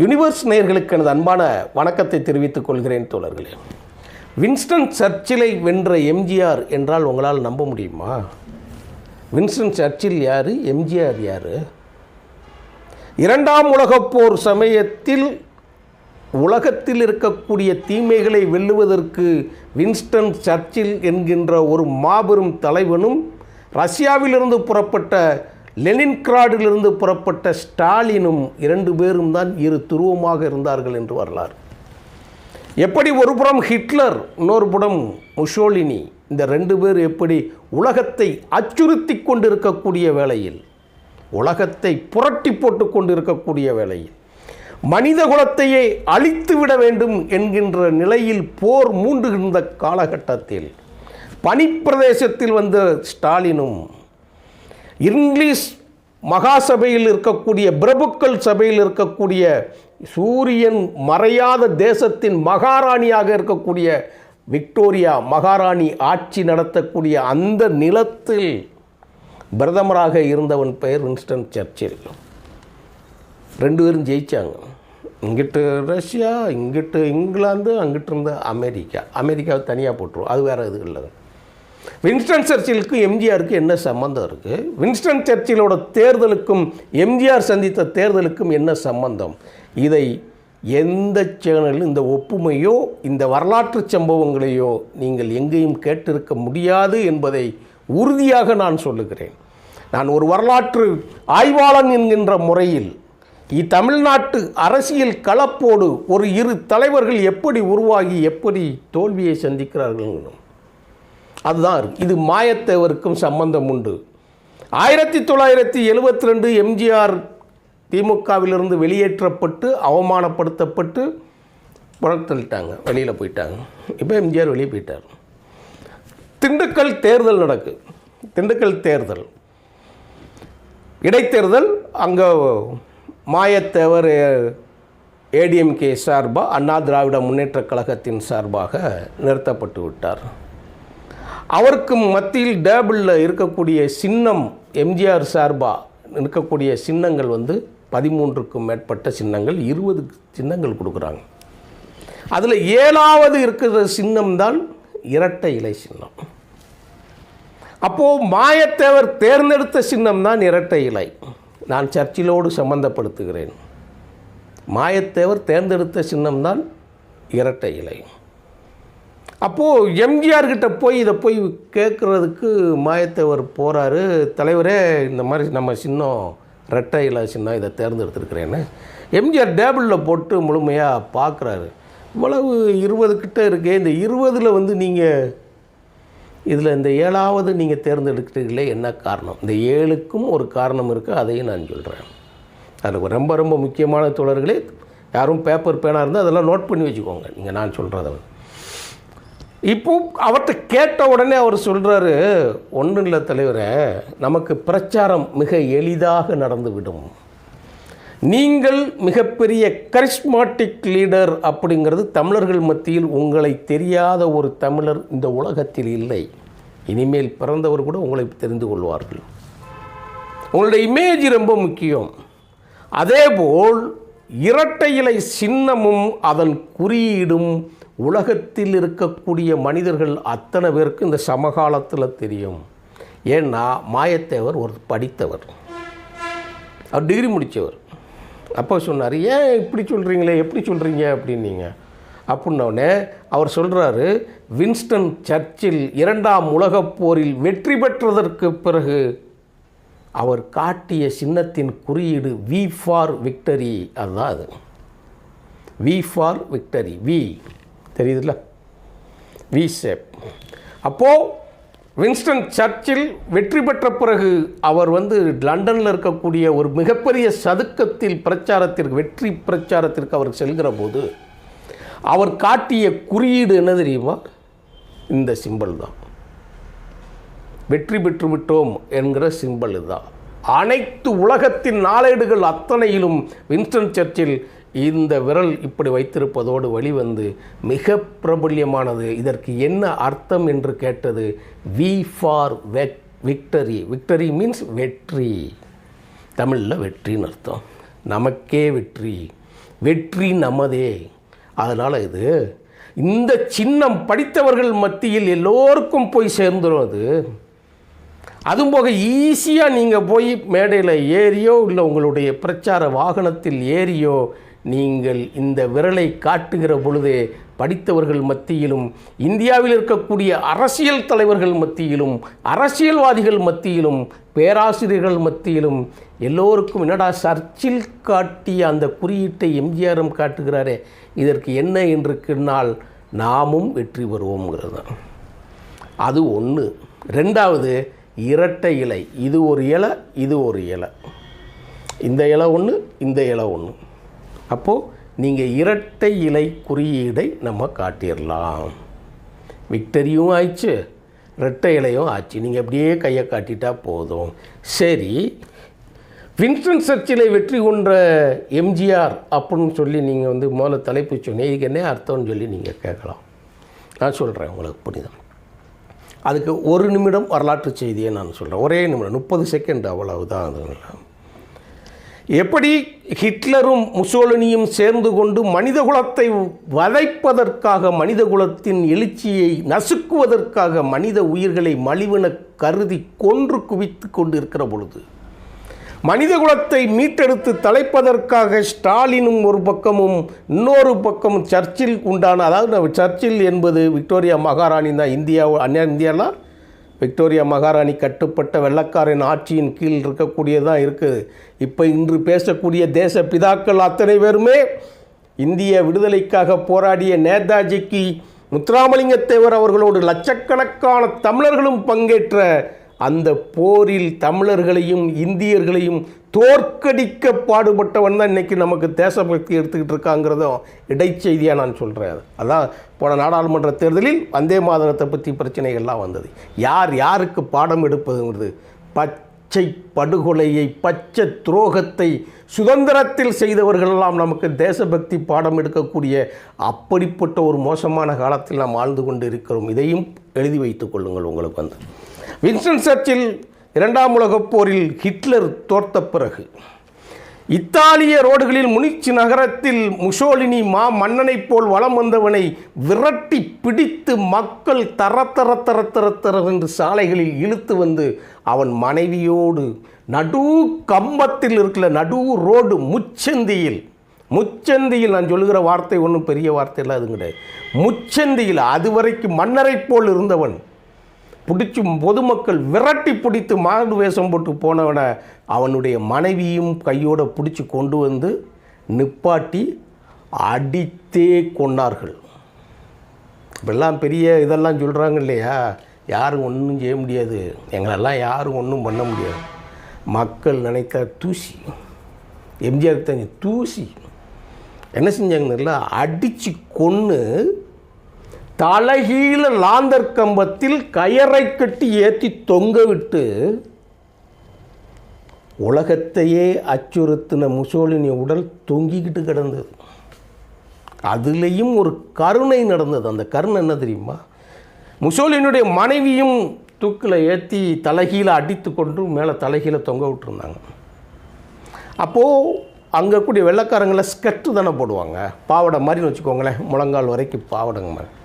Universe நேயர்களுக்கு எனது அன்பான வணக்கத்தை தெரிவித்துக் கொள்கிறேன் தோழர்களே. வின்ஸ்டன் சர்ச்சிலை வென்ற எம்ஜிஆர் என்றால் உங்களால் நம்ப முடியுமா? வின்ஸ்டன் சர்ச்சில் யார்? எம்ஜிஆர் யார்? இரண்டாம் உலகப் போர் சமயத்தில் உலகத்தில் இருக்கக்கூடிய தீமைகளை வெல்லுவதற்கு வின்ஸ்டன் சர்ச்சில் என்கின்ற ஒரு மாபெரும் தலைவனும் ரஷ்யாவிலிருந்து புறப்பட்ட லெனின்கிராடிலிருந்து புறப்பட்ட ஸ்டாலினும் இரண்டு பேரும் தான் இரு துருவமாக இருந்தார்கள் என்று வரலாறு. எப்படி ஒரு புறம் ஹிட்லர் இன்னொரு புறம் முஷோலினி இந்த ரெண்டு பேர் எப்படி உலகத்தை அச்சுறுத்தி கொண்டிருக்கக்கூடிய வேளையில் உலகத்தை புரட்டி போட்டு கொண்டிருக்கக்கூடிய வேளையில் மனித குலத்தையே அழித்து விட வேண்டும் என்கின்ற நிலையில் போர் மூண்டுகின்ற காலகட்டத்தில் பனிப்பிரதேசத்தில் வந்த ஸ்டாலினும் இங்கிலீஷ் மகாசபையில் இருக்கக்கூடிய பிரபுக்கள் சபையில் இருக்கக்கூடிய சூரியன் மறையாத தேசத்தின் மகாராணியாக இருக்கக்கூடிய விக்டோரியா மகாராணி ஆட்சி நடத்தக்கூடிய அந்த நிலத்தில் பிரதமராக இருந்தவன் பெயர் வின்ஸ்டன் சர்ச்சில். ரெண்டு பேரும் ஜெயித்தாங்க இங்கிட்டு ரஷ்யா இங்கிட்டு இங்கிலாந்து அங்கிட்டு இருந்த அமெரிக்கா. அமெரிக்காவை தனியாக போட்டுருவோம். அது வேறு இது இல்லை. வின்ஸ்டன் சர்ச்சிலுக்கும் எம்ஜிஆருக்கு என்ன சம்மந்தம் இருக்குது வின்ஸ்டன் சர்ச்சிலோட தேர்தலுக்கும் எம்ஜிஆர் சந்தித்த தேர்தலுக்கும் என்ன சம்பந்தம்? இதை எந்த சேனலில் இந்த ஒப்புமையோ இந்த வரலாற்று சம்பவங்களையோ நீங்கள் எங்கேயும் கேட்டிருக்க முடியாது என்பதை உறுதியாக நான் சொல்லுகிறேன். நான் ஒரு வரலாற்று ஆய்வாளன் என்கின்ற முறையில் தமிழ்நாட்டு அரசியல் களப்போடு ஒரு இரு தலைவர்கள் எப்படி உருவாகி எப்படி தோல்வியை சந்திக்கிறார்கள் அதுதான் இருக்கு. இது மாயத்தேவருக்கும் சம்பந்தம் உண்டு. ஆயிரத்தி தொள்ளாயிரத்தி எழுபத்தி ரெண்டு எம்ஜிஆர் திமுகவிலிருந்து வெளியேற்றப்பட்டு அவமானப்படுத்தப்பட்டு புறத்தள்ளிட்டாங்க வெளியில் போயிட்டாங்க. இப்போ எம்ஜிஆர் வெளியே போயிட்டார். திண்டுக்கல் தேர்தல் நடக்கு. திண்டுக்கல் தேர்தல். இடைத்தேர்தல் அங்கே மாயத்தேவர் ஏடிஎம்கே சார்பாக அண்ணா திராவிட முன்னேற்றக் கழகத்தின் சார்பாக நிறுத்தப்பட்டு விட்டார். அவருக்கு மத்தியில் டேபிளில் இருக்கக்கூடிய சின்னம் எம்ஜிஆர் சார்பாக இருக்கக்கூடிய சின்னங்கள் வந்து பதிமூன்றுக்கும் மேற்பட்ட சின்னங்கள் இருபது சின்னங்கள் கொடுக்குறாங்க. அதில் ஏழாவது இருக்கிற சின்னம் தான் இரட்டை இலை சின்னம். அப்போது மாயத்தேவர் தேர்ந்தெடுத்த சின்னம் தான் இரட்டை இலை. நான் சர்ச்சிலோடு சம்பந்தப்படுத்துகிறேன். மாயத்தேவர் தேர்ந்தெடுத்த சின்னம் தான் இரட்டை இலை. அப்போது எம்ஜிஆர் கிட்ட போய் இதை போய் கேட்குறதுக்கு மாயத்தேவர் போகிறாரு தலைவரே இந்த மாதிரி நம்ம சின்னம் ரெட்டை இலை சின்னம் இதை தேர்ந்தெடுத்துருக்கிறேன்னு எம்ஜிஆர் டேபிளில் போட்டு முழுமையாக பார்க்குறாரு இவ்வளவு இருபது கிட்ட இருக்கே இந்த இருபதில் வந்து நீங்கள் இதில் இந்த ஏழாவது நீங்கள் தேர்ந்தெடுக்கிறீங்களே என்ன காரணம்? இந்த ஏழுக்கும் ஒரு காரணம் இருக்குது அதையும் நான் சொல்கிறேன் அதில் ரொம்ப ரொம்ப முக்கியமான தொடர்களே யாரும் பேப்பர் பேனாக இருந்தால் அதெல்லாம் நோட் பண்ணி வச்சுக்கோங்க. நீங்கள் நான் சொல்கிறத இப்போ அவர்கிட்ட கேட்ட உடனே அவர் சொல்கிறாரு ஒன்றும் இல்லை தலைவரே நமக்கு பிரச்சாரம் மிக எளிதாக நடந்துவிடும். நீங்கள் மிகப்பெரிய கரிஸ்மாட்டிக் லீடர் அப்படிங்கிறது தமிழர்கள் மத்தியில் உங்களை தெரியாத ஒரு தமிழர் இந்த உலகத்தில் இல்லை. இனிமேல் பிறந்தவர் கூட உங்களை தெரிந்து கொள்வார்கள். உங்களுடைய இமேஜ் ரொம்ப முக்கியம். அதேபோல் இரட்டை இலை சின்னமும் அதன் குறியீடும் உலகத்தில் இருக்கக்கூடிய மனிதர்கள் அத்தனை பேருக்கு இந்த சமகாலத்தில் தெரியும். ஏன்னா மாயத்தேவர் ஒரு படித்தவர். அவர் டிகிரி முடித்தவர் அப்போ சொன்னார் ஏன் இப்படி சொல்கிறீங்களே எப்படி சொல்கிறீங்க அப்படின்னீங்க. அப்படின்னோடனே அவர் சொல்கிறாரு வின்ஸ்டன் சர்ச்சில் இரண்டாம் உலகப் போரில் வெற்றி பெற்றதற்கு பிறகு அவர் காட்டிய சின்னத்தின் குறியீடு வி ஃபார் விக்டரி அதுதான் அது. வி ஃபார் விக்டரி வி தெரியுதுல்ல? வி ஷேப் அப்போது வின்ஸ்டன் சர்ச்சில் வெற்றி பெற்ற பிறகு அவர் வந்து லண்டனில் இருக்கக்கூடிய ஒரு மிகப்பெரிய சதுக்கத்தில் பிரச்சாரத்திற்கு வெற்றி பிரச்சாரத்திற்கு அவர் செல்கிற போது அவர் காட்டிய குறியீடு என்ன தெரியுமா? இந்த சிம்பிள் தான். வெற்றி பெற்று விட்டோம் என்கிற சிம்பிள் இதுதான் அனைத்து உலகத்தின் நாளேடுகள் அத்தனையிலும் வின்ஸ்டன் சர்ச்சில் இந்த விரல் இப்படி வைத்திருப்பதோடு வெளிவந்து மிக பிரபல்யமானது. இதற்கு என்ன அர்த்தம் என்று கேட்டது? வி ஃபார் வெக் விக்டரி விக்டரி மீன்ஸ் வெற்றி. தமிழில் வெற்றின்னு அர்த்தம். நமக்கே வெற்றி. வெற்றி நமதே. அதனால் இது இந்த சின்னம் படித்தவர்கள் மத்தியில் எல்லோருக்கும் போய் சேர்ந்துடும் அது. அதுவும் போக ஈஸியாக நீங்கள் போய் மேடையில் ஏறியோ இல்லை உங்களுடைய பிரச்சார வாகனத்தில் ஏறியோ நீங்கள் இந்த விரலை காட்டுகிற பொழுதே படித்தவர்கள் மத்தியிலும் இந்தியாவில் இருக்கக்கூடிய அரசியல் தலைவர்கள் மத்தியிலும் அரசியல்வாதிகள் மத்தியிலும் பேராசிரியர்கள் மத்தியிலும் எல்லோருக்கும் என்னடா சர்ச்சில் காட்டிய அந்த குறியீட்டை எம்ஜிஆரும் காட்டுகிறாரே இதற்கு என்ன என்று கின்னால் நாமும் வெற்றி பெறுவோங்கிறது அது ஒன்று ரெண்டாவது இரட்டை இலை. இது ஒரு இலை இது ஒரு இலை. இந்த இலை ஒன்று இந்த இலை ஒன்று அப்போது நீங்கள் இரட்டை இலை குறியீடை நம்ம காட்டிடலாம். விக்டரியும் ஆயிடுச்சு இரட்டை இலையும் ஆச்சு. நீங்கள் அப்படியே கையை காட்டிட்டா போதும். சரி வின்ஸ்டன் சர்ச்சிலை வெற்றி கொண்ட எம்ஜிஆர் அப்படின்னு சொல்லி நீங்கள் வந்து முதல்ல தலைப்பு சொன்னீங்க. இதுக்கு என்ன அர்த்தம்னு சொல்லி நீங்கள் கேட்கலாம். நான் சொல்கிறேன் உங்களுக்கு புரிதம் அதுக்கு ஒரு நிமிடம் வரலாற்று செய்தியை நான் சொல்கிறேன் ஒரே நிமிடம் முப்பது செகண்ட் அவ்வளவுதான் அது எப்படி ஹிட்லரும் முசோலினியும் சேர்ந்து கொண்டு மனிதகுலத்தை வதைப்பதற்காக மனிதகுலத்தின் எழுச்சியை நசுக்குவதற்காக மனித உயிர்களை மலிவென கருதி கொன்று குவித்து கொண்டு இருக்கிற பொழுது மனிதகுலத்தை மீட்டெடுத்து தலைப்பதற்காக ஸ்டாலினும் ஒரு பக்கமும் இன்னொரு பக்கமும் சர்ச்சில் உண்டான அதாவது சர்ச்சில் என்பது விக்டோரியா மகாராணி தான். இந்தியா அந்நிய இந்தியாலாம் விக்டோரியா மகாராணி கட்டுப்பட்ட வெள்ளக்காரன் ஆட்சியின் கீழ் இருக்கக்கூடியதான் இருக்குது. இப்போ இன்று பேசக்கூடிய தேச பிதாக்கள் அத்தனை பேருமே இந்திய விடுதலைக்காக போராடிய நேதாஜிக்கு முத்துராமலிங்க தேவர் அவர்களோடு லட்சக்கணக்கான தமிழர்களும் பங்கேற்ற அந்த போரில் தமிழர்களையும் இந்தியர்களையும் தோற்கடிக்க பாடுபட்டவன் தான் இன்றைக்கி நமக்கு தேசபக்தி எடுத்துக்கிட்டு இருக்காங்கிறதும் இடைச்செய்தியாக நான் சொல்கிறேன் அதான் போன நாடாளுமன்ற தேர்தலில் வந்தே மாதரத்தை பற்றி பிரச்சனைகள்லாம் வந்தது. யார் யாருக்கு பாடம் எடுப்பதுங்கிறது? பச்சை படுகொலையை பச்சை துரோகத்தை சுதந்திரத்தில் செய்தவர்களெல்லாம் நமக்கு தேசபக்தி பாடம் எடுக்கக்கூடிய அப்படிப்பட்ட ஒரு மோசமான காலத்தில் நாம் வாழ்ந்து கொண்டு இருக்கிறோம் இதையும் எழுதி வைத்துக் கொள்ளுங்கள் உங்களுக்கு வந்து. வின்ஸ்டன் சர்ச்சில் இரண்டாம் உலகப் போரில் ஹிட்லர் தோற்ற பிறகு இத்தாலிய ரோடுகளில் முனிச்சு நகரத்தில் முசோலினி மா மன்னனைப் போல் வலம் வந்தவனை விரட்டி பிடித்து மக்கள் தர தர தர தர தர என்று சாலைகளில் இழுத்து வந்து அவன் மனைவியோடு நடு கம்பத்தில் இருக்கிற நடு ரோடு முச்சந்தியில் முச்சந்தியில் நான் சொல்லுகிற வார்த்தை ஒன்றும் பெரிய வார்த்தை இல்லை அது கிடையாது. முச்சந்தியில் அதுவரைக்கும் மன்னரைப் போல் இருந்தவன் பிடிச்சி பொதுமக்கள் விரட்டி பிடித்து மாடு வேஷம் போட்டு போனவனை அவனுடைய மனைவியும் கையோட பிடிச்சி கொண்டு வந்து நிப்பாட்டி அடித்தே கொண்டார்கள் இப்பெல்லாம் பெரிய இதெல்லாம் சொல்கிறாங்க இல்லையா? யாரும் ஒன்றும் செய்ய முடியாது. எங்களெல்லாம் யாரும் ஒன்றும் பண்ண முடியாது. மக்கள் நினைத்த தூசி எம்ஜிஆர் தெரிஞ்ச தூசி என்ன செஞ்சாங்கன்னு அடித்து கொன்று தலைகீழ லாந்தர் கம்பத்தில் கயரை கட்டி ஏற்றி தொங்க விட்டு உலகத்தையே அச்சுறுத்தின முசோலினி உடல் தொங்கிக்கிட்டு கிடந்தது. அதுலேயும் ஒரு கருணை நடந்தது. அந்த கருணை என்ன தெரியுமா? முசோலினுடைய மனைவியும் தூக்கில் ஏற்றி தலைகீழ அடித்து கொண்டு மேலே தலைகீழ தொங்க விட்டுருந்தாங்க. அப்போது அங்கே கூடிய வெள்ளைக்காரங்களை ஸ்கெட்டு தானே போடுவாங்க. பாவடை மாதிரின்னு வச்சுக்கோங்களேன் முழங்கால் வரைக்கும் பாவடைங்க மாதிரி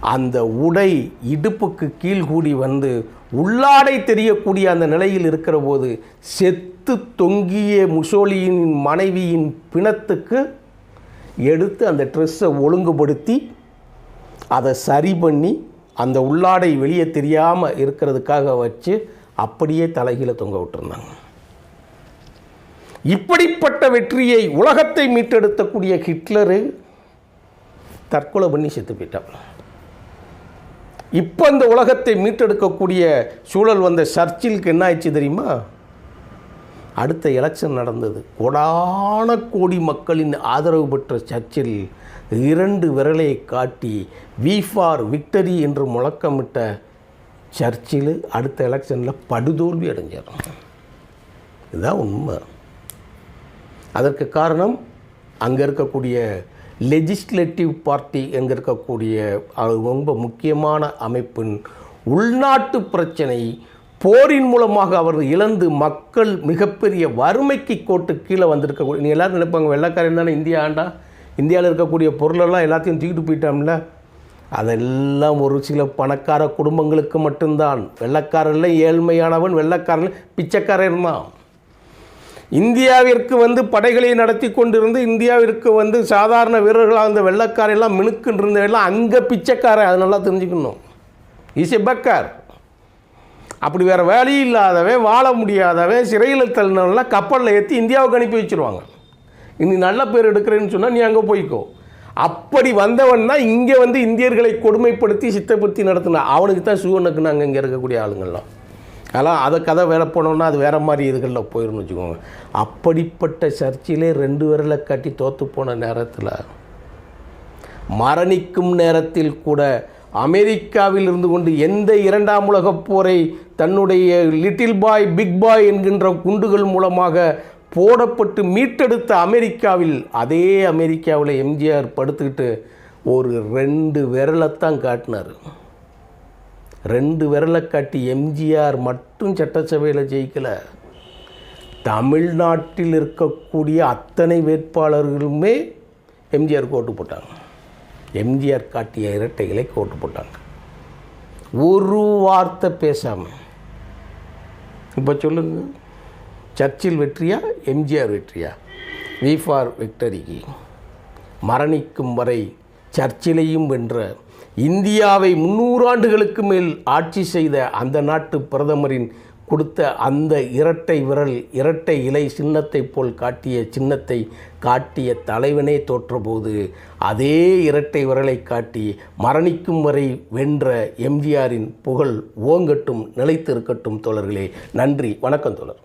அந்த உடை இடுப்புக்கு கீழ் கூடி வந்து உள்ளாடை தெரியக்கூடிய அந்த நிலையில் இருக்கிற போது செத்து தொங்கிய முசோலியின் மனைவியின் பிணத்துக்கு எடுத்து அந்த ட்ரெஸ்ஸை ஒழுங்குபடுத்தி அதை சரி பண்ணி அந்த உள்ளாடை வெளியே தெரியாமல் இருக்கிறதுக்காக வச்சு அப்படியே தலைகீழ தொங்க விட்டுருந்தாங்க. இப்படிப்பட்ட வெற்றியை உலகத்தை மீட்டெடுத்தக்கூடிய ஹிட்லரு தற்கொலை பண்ணி செத்து போயிட்டான். இப்போ இந்த உலகத்தை மீட்டெடுக்கக்கூடிய சூழல் வந்த சர்ச்சிலுக்கு என்ன ஆயிடுச்சு தெரியுமா? அடுத்த எலெக்ஷன் நடந்தது. கோடான கோடி மக்களின் ஆதரவு பெற்ற சர்ச்சில் இரண்டு விரலை காட்டி வி ஃபார் விக்டரி என்று முழக்கமிட்ட சர்ச்சில் அடுத்த எலெக்ஷனில் படுதோல்வி அடைஞ்சிடும் இதுதான் உண்மை. அதற்கு காரணம் அங்கே இருக்கக்கூடிய லெஜிஸ்லேட்டிவ் பார்ட்டி எங்கே இருக்கக்கூடிய அது ரொம்ப முக்கியமான அமைப்பின் உள்நாட்டு பிரச்சனை போரின் மூலமாக அவர் இழந்து மக்கள் மிகப்பெரிய வறுமைக்கு கோட்டு கீழே வந்திருக்கக்கூடிய நீ எல்லாரும் நினைப்பாங்க வெள்ளக்காரன் தானே இந்தியா ஆண்டா? இந்தியாவில் இருக்கக்கூடிய பொருளெல்லாம் எல்லாத்தையும் தூக்கிட்டு போயிட்டோம்ல அதெல்லாம் ஒரு சில பணக்கார குடும்பங்களுக்கு மட்டும்தான். வெள்ளக்காரன்ல ஏழ்மையானவன் வெள்ளக்காரன் பிச்சைக்காரன் தான். இந்தியாவிற்கு வந்து படைகளை நடத்தி கொண்டிருந்து இந்தியாவிற்கு வந்து சாதாரண வீரர்களாக இருந்த வெள்ளக்காரெல்லாம் மினுக்குன்னு அங்கே பிச்சைக்காரன் அது நல்லா தெரிஞ்சுக்கணும். இஸ் எ பக்கார் அப்படி வேறு வேலை இல்லாதவன் வாழ முடியாதவன் சிறையில் தள்ளினவெல்லாம் கப்பலில் ஏற்றி இந்தியாவுக்கு அனுப்பி வச்சுருவாங்க. இனி நல்ல பேர் எடுக்கிறேன்னு சொன்னால் நீ அங்கே போய்க்கோ. அப்படி வந்தவன் தான் இங்கே வந்து இந்தியர்களை கொடுமைப்படுத்தி சித்தப்படுத்தி நடத்தினான் அவனுக்கு தான் சூவனுக்குன்னு இங்கே இருக்கக்கூடிய ஆளுங்கள்லாம். அதெல்லாம் அதை கதை வேலை போனோம்னா அது வேறு மாதிரி இதுகளில் போயிடும்னு வச்சுக்கோங்க. அப்படிப்பட்ட சர்ச்சிலே ரெண்டு விரலை கட்டி தோற்று போன நேரத்தில் மரணிக்கும் நேரத்தில் கூட அமெரிக்காவில் இருந்து கொண்டு எந்த இரண்டாம் உலகப் போரை தன்னுடைய லிட்டில் பாய் பிக் பாய் என்கின்ற குண்டுகள் மூலமாக போடப்பட்டு மீட்டெடுத்த அமெரிக்காவில் அதே அமெரிக்காவில் எம்ஜிஆர் படுத்துக்கிட்டு ஒரு ரெண்டு விரலைத்தான் காட்டினார். ரெண்டு விரலை காட்டி எம்ஜிஆர் மட்டும் சட்டசபையில் ஜெயிக்கலை. தமிழ்நாட்டில் இருக்கக்கூடிய அத்தனை வேட்பாளர்களுமே எம்ஜிஆர் ஓட்டு போட்டாங்க. எம்ஜிஆர் காட்டிய இரட்டைகளை ஓட்டு போட்டாங்க. ஒரு வார்த்தை பேசாமல் இப்போ சொல்லுங்க. சர்ச்சில் வெற்றியா எம்ஜிஆர் வெற்றியா? வி ஃபார் விக்டரிக்கு மரணிக்கும் வரை சர்ச்சிலையும் வென்ற இந்தியாவை முன்னூறு ஆண்டுகளுக்கு மேல் ஆட்சி செய்த அந்த நாட்டு பிரதமரின் கொடுத்த அந்த இரட்டை விரல் இரட்டை இலை சின்னத்தை போல் காட்டிய சின்னத்தை காட்டிய தலைவனே தோற்றபோது அதே இரட்டை விரலை காட்டி மரணிக்கும் வரை வென்ற எம்ஜிஆரின் புகழ் ஓங்கட்டும் நிலைத்திருக்கட்டும் தோழர்களே. நன்றி வணக்கம் தோழர்.